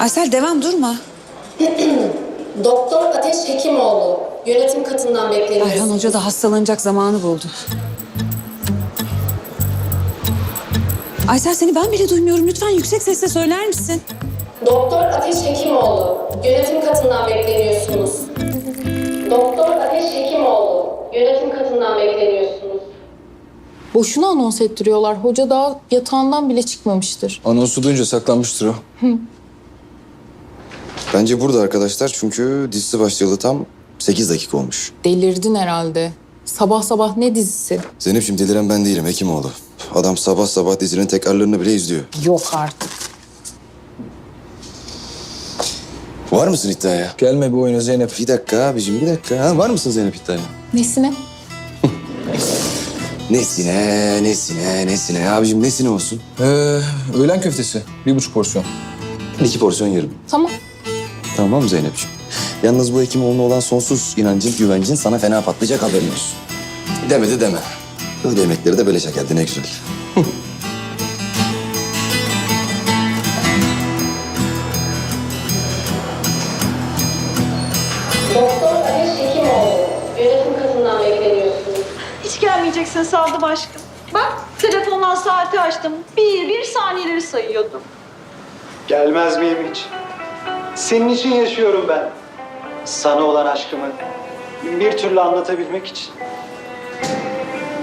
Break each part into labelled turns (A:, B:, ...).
A: Aysel devam durma.
B: Doktor Ateş Hekimoğlu. Yönetim katından bekleniyoruz.
A: Ayhan Hoca da hastalanacak zamanı buldu. Aysel seni ben bile duymuyorum. Lütfen yüksek sesle söyler misin?
B: Doktor Ateş Hekimoğlu. Yönetim katından bekleniyorsunuz. Doktor Ateş Hekimoğlu. Yönetim katından bekleniyorsunuz.
C: Boşuna anons ettiriyorlar. Hoca daha yatağından bile çıkmamıştır.
D: Anonsu duyunca saklanmıştır o.
E: Bence burada arkadaşlar çünkü dizisi başlayalı tam 8 dakika olmuş.
C: Delirdin herhalde. Sabah sabah ne dizisi?
E: Zeynep'ciğim deliren ben değilim Hekimoğlu. Adam sabah sabah dizinin tekrarlarını bile izliyor.
C: Yok artık.
E: Var mısın iddiaya?
D: Gelme bu oyuna Zeynep.
E: Bir dakika abicim bir dakika. Ha, var mısın Zeynep iddiaya?
C: Nesine?
E: Nesine, nesine, nesine. Abicim nesine olsun?
D: Ee, öğlen köftesi. Bir buçuk porsiyon.
E: İki porsiyon yerim.
C: Tamam.
E: Tamam Zeynep'ciğim. Yalnız bu Hekimoğlu'na olan sonsuz inancın, güvencin sana fena patlayacak haberin olsun. Demedi deme. Öyle yemekleri de böyle şekerdi ne güzel.
B: Doktor Ateş Hekimoğlu. Yönetim katından bekleniyorsunuz.
F: Hiç gelmeyeceksin Sadık aşkım. Bak telefondan saati açtım. Bir bir saniyeleri sayıyordum.
G: Gelmez miyim hiç? Senin için yaşıyorum ben. Sana olan aşkımı bir türlü anlatabilmek için.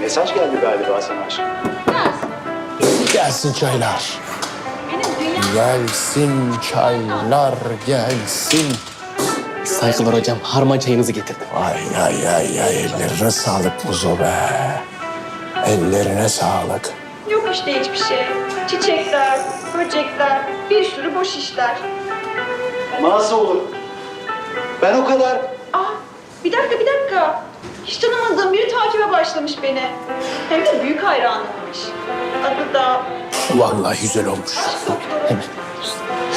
G: Mesaj geldi galiba sana aşkım.
H: Gelsin çaylar.
F: Benim dünya
H: Gelsin çaylar gelsin.
I: Saygılar hocam. Harman çayınızı getirdim.
H: Ay ay ay ay ellerine sağlık Muzo be. Ellerine sağlık.
F: yok işte hiçbir şey. Çiçekler, böcekler, bir sürü boş işler.
G: Nasıl olur? Ben o kadar
F: Ah bir dakika bir dakika. Hiç tanımadığım biri takibe başlamış beni. Hem de büyük hayranımmış. Adı da
H: Vallahi güzel olmuş.
F: Doktoru.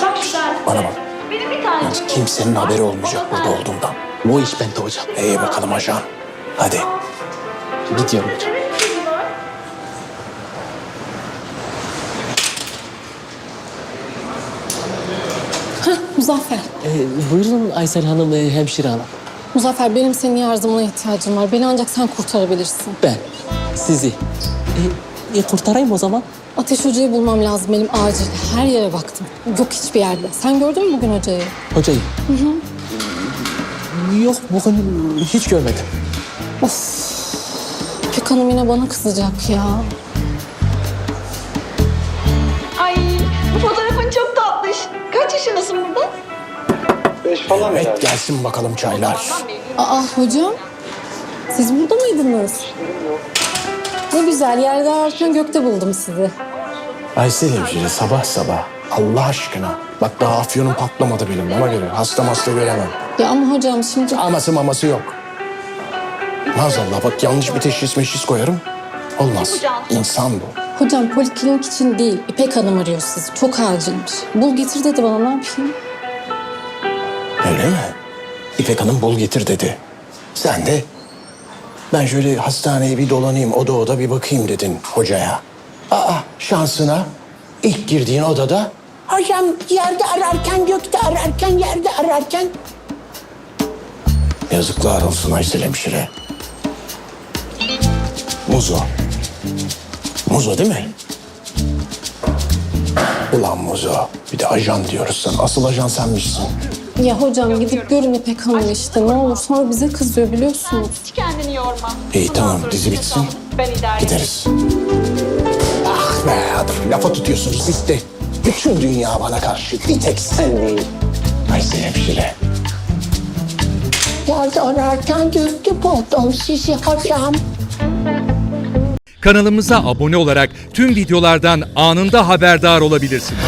F: Bak güzel.
H: Bana bak.
F: Benim bir tane.
H: Kimsenin haberi olmayacak burada olduğundan.
I: O iş bende hocam.
H: İyi bakalım ajan. Hadi.
I: Gidiyorum hocam.
F: Evet, kızı var.
C: Muzaffer.
I: Ee, buyurun Aysel Hanım, e, hemşire hanım.
C: Muzaffer benim senin yardımına ihtiyacım var. Beni ancak sen kurtarabilirsin.
I: Ben sizi e, e, kurtarayım o zaman.
C: Ateş Hoca'yı bulmam lazım benim acil. Her yere baktım. Yok hiçbir yerde. Sen gördün mü bugün hocayı?
I: Hocayı. Yok bugün hiç görmedim.
C: İpek Hanım yine bana kızacak ya.
G: Falan herhalde.
H: Evet gelsin bakalım çaylar.
C: Aa hocam. Siz burada mıydınız? Ne güzel yerde ararken gökte buldum sizi.
H: Aysel hemşire sabah sabah. Allah aşkına. Bak daha afyonum patlamadı benim ona göre. Hasta hasta göremem.
C: Ya ama hocam şimdi...
H: Aması maması yok. Maazallah bak yanlış bir teşhis meşhis koyarım. Olmaz. İnsan bu.
C: Hocam poliklinik için değil, İpek Hanım arıyor sizi. Çok acilmiş. Bul getir dedi bana, ne yapayım?
H: Öyle mi? İpek Hanım bul getir dedi. Sen de ben şöyle hastaneye bir dolanayım, oda oda bir bakayım dedin hocaya. Aa şansına ilk girdiğin odada hocam yerde ararken, gökte ararken, yerde ararken. Yazıklar olsun Aysel hemşire. Muzo. Muzo değil mi? Ulan Muzo. Bir de ajan diyoruz sana. Asıl ajan senmişsin.
C: Ya hocam gidip görün İpek Hanım işte. Ne olur sonra bize kızıyor biliyorsunuz.
F: Hiç kendini yorma.
H: İyi, tamam, dizi bitsin.
F: Ben idare ederim.
H: Gideriz. Ah be adam lafa tutuyorsunuz bitti. Bütün dünya bana karşı bir tek sen değil. Aysel hemşire.
J: Yerde ararken gördü buldum sizi hocam.
K: Kanalımıza abone olarak tüm videolardan anında haberdar olabilirsiniz.